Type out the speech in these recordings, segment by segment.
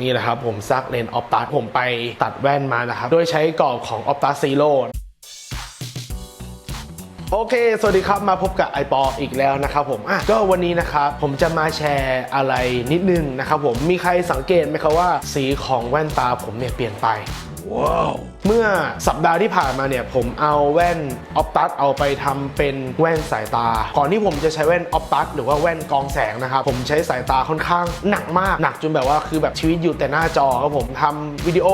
นี่แหละครับผมซักเลนออปตัสผมไปตัดแว่นมานะครับ โดยใช้กรอบของออปตัสซีโร่โอเค สวัสดีครับ มาพบกับไอปออีกแล้วนะครับผมอะก็วันนี้นะครับผมจะมาแชร์อะไรนิดนึงนะครับผม มีใครสังเกตไหมครับว่า สีของแว่นตาผมเนี่ยเปลี่ยนไป ว้าว เมื่อสัปดาห์ที่ผ่านมาเนี่ย ผมเอาแว่นออฟตัสเอาไปทำเป็นแว่นสายตา ก่อนที่ผมจะใช้แว่นออฟตัสหรือว่าแว่นกองแสงนะครับ ผมใช้สายตาค่อนข้างหนักมาก หนักจนแบบว่าคือแบบชีวิตอยู่แต่หน้าจอครับผมทำวิดีโอ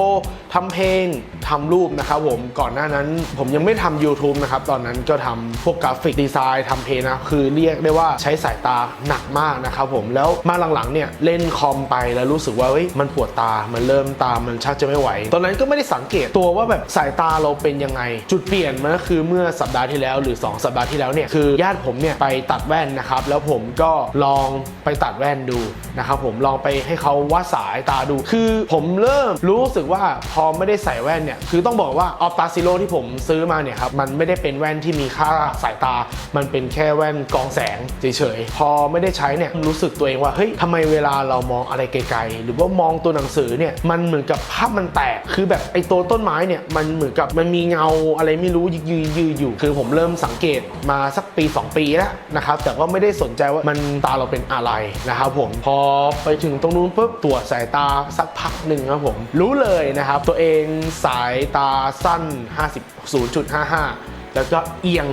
ทำเพลงทำรูปนะครับผมก่อนหน้านั้น ผมยังไม่ทำ YouTube นะครับ ตอนนั้นก็ทำพวกกราฟิกดีไซน์ทำเพลงนะคือเรียกได้ว่าใช้สายตาหนักมากนะครับผมแล้วมาหลังๆเนี่ยเล่นคอมไปแล้วรู้สึกว่าเฮ้ยมันปวดตามันเริ่มตามันชักจะไม่ไหว ตอนนั้นก็ไม่ได้สังเกตตัวว่าแบบสายตาเราเป็นยังไง จุดเปลี่ยนมันก็คือเมื่อสัปดาห์ที่แล้วหรือ 2 สัปดาห์ที่แล้วเนี่ยคือญาติผมเนี่ยไปตัดแว่นนะครับ แล้วผมก็ลองไปตัดแว่นดูนะครับผมลองไปให้เขาวัดสายตาดู คือผมเริ่มรู้สึกว่าพอไม่ได้ใส่แว่นเนี่ยคือต้องบอกว่าออฟตาซิโ o ที่ผมซื้อมาเนี่ยครับมันไม่ได้เป็นแว่นที่มีค่าสายตา มันเป็นแค่แว่นกองแสงเฉยๆพอไม่ได้ใช้เนี่ยรู้สึกตัวเองว่าเฮ้ยทำไมเวลาเรามองอะไรไกลๆ หรือว่ามองตัวหนังสือเนี่ยมันเหมือนกับภาพมันแตกคือแบบไอ้ตัวต้นไม้เนี่ยมันเหมือนกับมันมีเงาอะไรไม่รู้ยืนยืนอยู่ คือผมเริ่มสังเกตมาสักปี 2 ปีแล้วนะครับ แต่ก็ไม่ได้สนใจว่ามันตาเราเป็นอะไรนะครับผมพอไปถึงตรงนู้นปุ๊บตรวจสายตาสักพักหนึ่งครับผมรู้เลยนะครับ ตัวเองสายตาสั้น 50 0.55 แล้วก็เอียง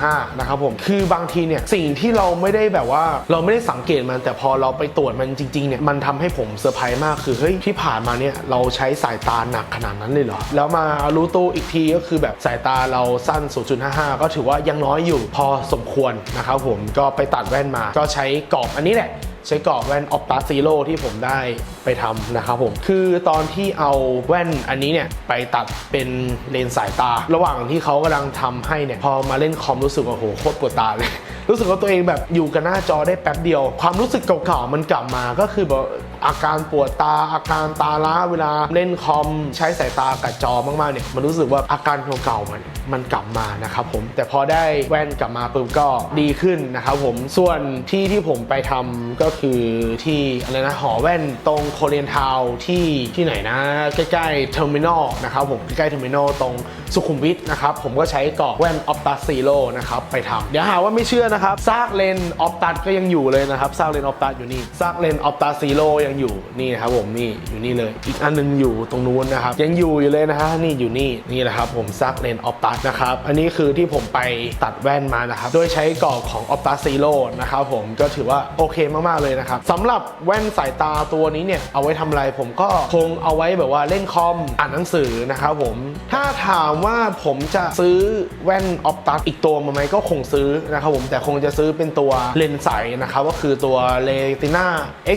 75นะครับผมคือบางทีเนี่ยสิ่งที่เราไม่ได้แบบว่าเราไม่ได้สังเกตมัน แต่พอเราไปตรวจมันจริงๆเนี่ยมันทำให้ผมเซอร์ไพรส์มากคือเฮ้ยที่ผ่านมาเนี่ยเราใช้สายตาหนักขนาดนั้นเลยเหรอ แล้วมารู้ตัวอีกทีก็คือแบบสายตาเราสั้น 0.55 ก็ถือว่ายังน้อยอยู่พอสมควรนะครับผมก็ไปตัดแว่นมาก็ใช้กรอบอันนี้แหละ ใช้กรอบแว่น Opta Zero ที่ผมได้ไปทำนะครับผม คือตอนที่เอาแว่นอันนี้เนี่ย ไปตัดเป็นเลนส์สายตา ระหว่างที่เขากำลังทำให้เนี่ย พอมาเล่นคอมรู้สึกว่าโหโคตรปวดตาเลย รู้สึกว่าตัวเองแบบอยู่กับหน้าจอได้แป๊บเดียว ความรู้สึกเก่าๆมันกลับมาก็คือแบบอาการปวดตาอาการตาล้าเวลาเล่นคอมใช้สายตากับจอมากๆเนี่ยมันรู้สึกว่าอาการเก่าๆมันมันกลับมานะครับผมแต่พอได้แว่นกลับมาปุ๊บก็ดีขึ้นนะครับผมส่วนที่ที่ผมไปทำก็คือที่อะไรนะหอแว่นตรงโคเรียนทาวที่ที่ไหนนะใกล้ๆเทอร์มินอลนะครับผมใกล้ๆเทอร์มินอลตรงสุขุมวิทนะครับผมก็ใช้กรอบแว่นออฟตัสซีโร่นะครับไปทำเดี๋ยวหาว่าไม่เชื่อนะครับซากเลนออฟตัสก็ยังอยู่เลยนะครับซากเลนออฟตัสอยู่นี่ซากเลนออฟตัสซีโร่ยังอยู่นี่ครับผมนี่อยู่นี่เลย อีกอันหนึงอยู่ตรงนู้นนะครับยังอยู่อยู่เลยนะฮะนี่อยู่นี่นี่แหละครับผมซากเลนออฟตัสนะครับอันนี้คือที่ผมไปตัดแว่นมานะครับโดยใช้กรอบของออฟตัสซีโร่นะครับผมก็ถือว่าโอเคมากๆเลยนะครับสำหรับแว่นสายตาตัวนี้เนี่ยเอาไว้ทำอะไรผมก็คงเอาไว้แบบว่าเล่นคอมอ่านหนังสือนะครับผมถ้าถามว่าผมจะซื้อแว่นออฟตัสอีกตัวมาไหมก็คงซื้อนะครับผมแต่คงจะซื้อเป็นตัวเลนส์ใสนะครับก็คือตัวเลติน่า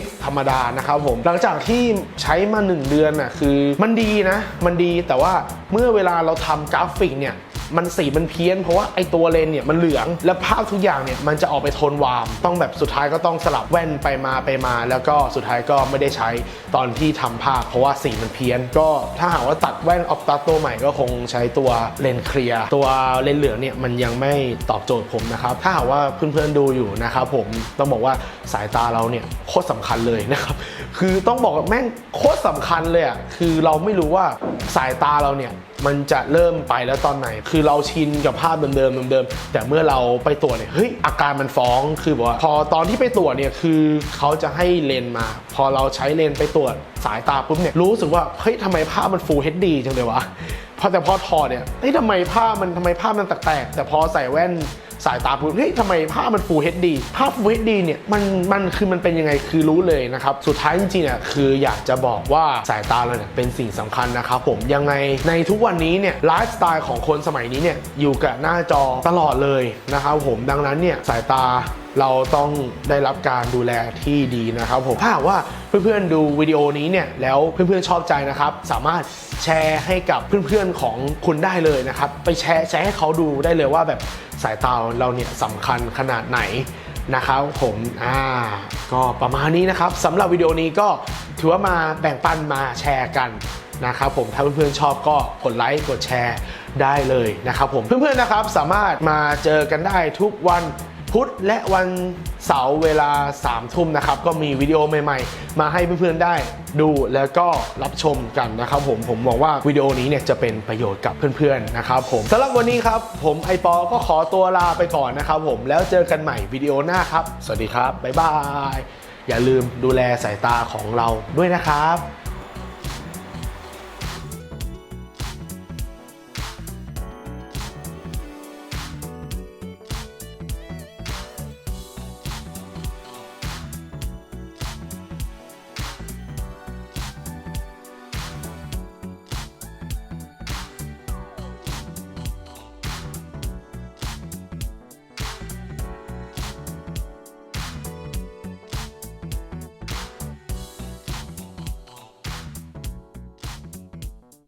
X ธรรมดานะครับผมหลังจากที่ใช้มา 1 เดือนน่ะคือมันดีนะ มันดีแต่ว่าเมื่อเวลาเราทำกราฟิกเนี่ย มันสีมันเพี้ยนเพราะว่าไอตัวเลนเนี่ยมันเหลือง และภาพทุกอย่างเนี่ยมันจะออกไปโทนวาม ต้องแบบสุดท้ายก็ต้องสลับแว่นไปมาไปมา แล้วก็สุดท้ายก็ไม่ได้ใช้ตอนที่ทำภาพ เพราะว่าสีมันเพี้ยน ก็ถ้าหากว่าตัดแว่นออฟตัสตัวใหม่ก็คงใช้ตัวเลนเคลียร์ตัวเลนเหลืองเนี่ยมันยังไม่ตอบโจทย์ผมนะครับ ถ้าหากว่าเพื่อนๆดูอยู่นะครับผมต้องบอกว่าสายตาเราเนี่ยโคตรสำคัญเลยนะครับคือต้องบอกแม่งโคตรสำคัญเลยอะคือเราไม่รู้ว่าสายตาเราเนี่ย มันจะเริ่มไปแล้วตอนไหน คือเราชินกับภาพเดิมๆเดิมๆแต่เมื่อเราไปตรวจเนี่ยเฮ้ยอาการมันฟ้องคือบอกว่าพอตอนที่ไปตรวจเนี่ยคือเขาจะให้เลนมา พอเราใช้เลนไปตรวจสายตาปุ๊บเนี่ยรู้สึกว่าเฮ้ยทำไมภาพมัน Full HD จังเลยวะพอแต่พอถอดเนี่ยเฮ้ยทำไมภาพมันทำไมภาพมันแตกๆแต่พอใส่แว่น สายตาปุ๊บเฮ้ยทำไมภาพมัน Full HD ภาพฟูเฮดดีเนี่ยมันมันคือมันเป็นยังไงคือรู้เลยนะครับ สุดท้ายจริงๆเนี่ยคืออยากจะบอกว่าสายตาเราเนี่ยเป็นสิ่งสำคัญนะครับผมยังไงในทุกวันนี้เนี่ยไลฟ์สไตล์ของคนสมัยนี้เนี่ยอยู่กับหน้าจอตลอดเลยนะครับผมดังนั้นเนี่ยสายตา เราต้องได้รับการดูแลที่ดีนะครับผมถ้าว่าเพื่อนๆดูวิดีโอนี้เนี่ยแล้วเพื่อนๆชอบใจนะครับ สามารถแชร์ให้กับเพื่อนๆของคุณได้เลยนะครับ ไปแชร์แชร์ให้เขาดูได้เลยว่าแบบสายตาเราเนี่ยสำคัญขนาดไหนนะครับผมอ่าก็ประมาณนี้นะครับสำหรับวิดีโอนี้ก็ถือว่ามาแบ่งปันมาแชร์กันนะครับผมถ้าเพื่อนๆชอบก็กดไลค์กดแชร์ได้เลยนะครับผมเพื่อนๆนะครับสามารถมาเจอกันได้ทุกวัน พุธและวันเสาร์เวลา3ามทุ่มนะครับ ก็มีวิดีโอใหม่ๆ มาให้เพื่อนๆได้ดูแล้วก็รับชมกันนะครับผมผมมองว่าวิดีโอนี้เนี่ยจะเป็นประโยชน์กับเพื่อนๆนะครับผมสำหรับวันนี้ครับ ผมไอปอก็ขอตัวลาไปก่อนนะครับผมแล้วเจอกันใหม่วิดีโอหน้าครับ สวัสดีครับบ๊ายบายอย่าลืมดูแลสายตาของเราด้วยนะครับ